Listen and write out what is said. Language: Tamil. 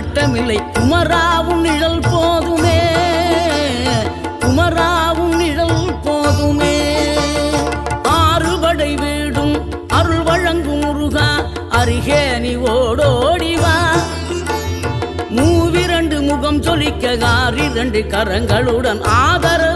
நாட்டமில்லை குமராவும் நிழல் போதுமே. குமராவும் நிழல் போதுமே. ஆறுபடை வீடும் அருள் வழங்கும் முருகா அருகே நீ ஓடோடிவா மூவிரண்டு முகம் சொலிக்க ஆறிரண்டு கரங்களுடன் ஆதரவு